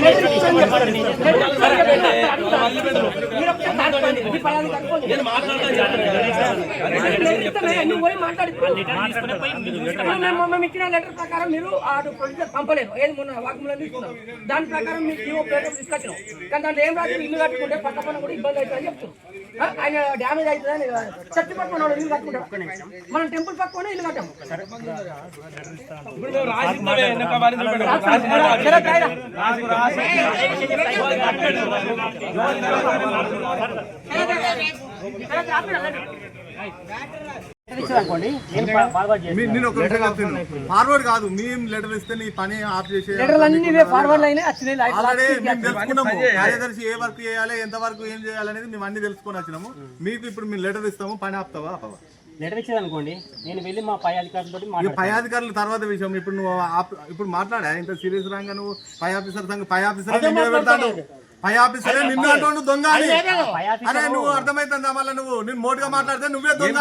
Letter ఇచ్చాను నువ్వు పోయి మాట్లాడు. ఇప్పుడు మేము ఇచ్చిన లెటర్ ప్రకారం మీరు ఆ ప్రొసీజర్ పంపలేదు ఏది మొన్న వాగ్మూలం తీసుకున్నారు దాని ప్రకారం మీకు జీవో పేపర్ తీసుకొచ్చినాం కానీ దాంట్లో ఏం రాదు ఇల్లు కట్టుకుంటే పక్క పని కూడా ఇబ్బంది అవుతుందని చెప్తున్నాం ఆయన డ్యామేజ్ అవుతుందని చర్చి పక్కన వాళ్ళు ఇల్లు కట్టుకుంటాం మనం టెంపుల్ పక్కనే ఇల్లు కట్టాము కాయరా. నేను ఫార్వర్డ్ ఒక కాదు మేము లెటర్ ఇస్తే నీ పని ఆఫ్ చేసే ఆల్రెడీ మేము తెలుసుకున్నాము. కార్యదర్శి ఏ వర్క్ చేయాలి ఎంత వరకు ఏం చేయాలి అనేది మేము అన్ని తెలుసుకొని వచ్చినాము. మీకు ఇప్పుడు మేము లెటర్ ఇస్తాము పని ఆపుతావా ఆపవా? లెటర్ ఇచ్చేది అనుకోండి నేను వెళ్ళి మా పై అధికారులతో పై అధికారుల తర్వాత విషయం ఇప్పుడు నువ్వు ఇప్పుడు మాట్లాడా? ఇంత సీరియస్ రాగా నువ్వు పై ఆఫీసర్ సంగ పై ఆఫీసర్ పై ఆఫీసరే నిన్ను అంటాడు దొంగ అని. పై ఆఫీసర్ అరే నువ్వు అర్థమైతుందా? మళ్ళీ నువ్వు నేను మోటుగా మాట్లాడితే నువ్వే దొంగ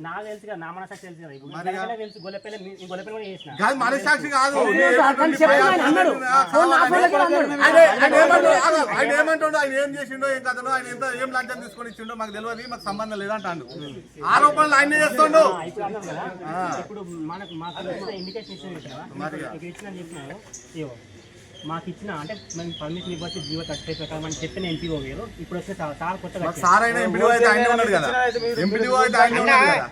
నాకు తెలుసు కదా నా మనసాక్షి తెలుసు కదా. ఇప్పుడు గొల్లపల్లి తెలుసు గొల్లపల్లి మీ- ఈ గొల్లపల్లి కూడా చేసిన. కాదు మనసాక్షి కాదు. అతను చెప్పాను అన్నాడు ఫోన్ నా ఫోన్లో కూడా అన్నాడు ఆయన ఆయన ఏమంటాడు? ఆగు, ఆయన ఏమంటాడు? ఆయన ఏం చేసిండో ఏం కథనో ఆయన ఎంత ఏం లంచం తీసుకొని ఇచ్చిండో మాకు తెలియదు మాకు సంబంధం లేదంటాడు. ఆరోపణలు ఆయన చేస్తుండు. ఇప్పుడు అన్నాం కదా ఇప్పుడు మనకు మాకు ఇండికేషన్ ఇచ్చిన చెప్పినాను ఇవ్వ మాకు ఇచ్చిన అంటే మేము పర్మిషన్ ఇవ్వచ్చు జీవో థర్టీ ప్రకారం అని చెప్పిన ఎంపీఓ వేరు ఇప్పుడు వస్తే సార్ కొత్తగా సార్ అయినా అయితే ఆయన ఉన్నాడు కదా. ఎంపీడీ అయితే ఆయన ఉన్నాడు కదా.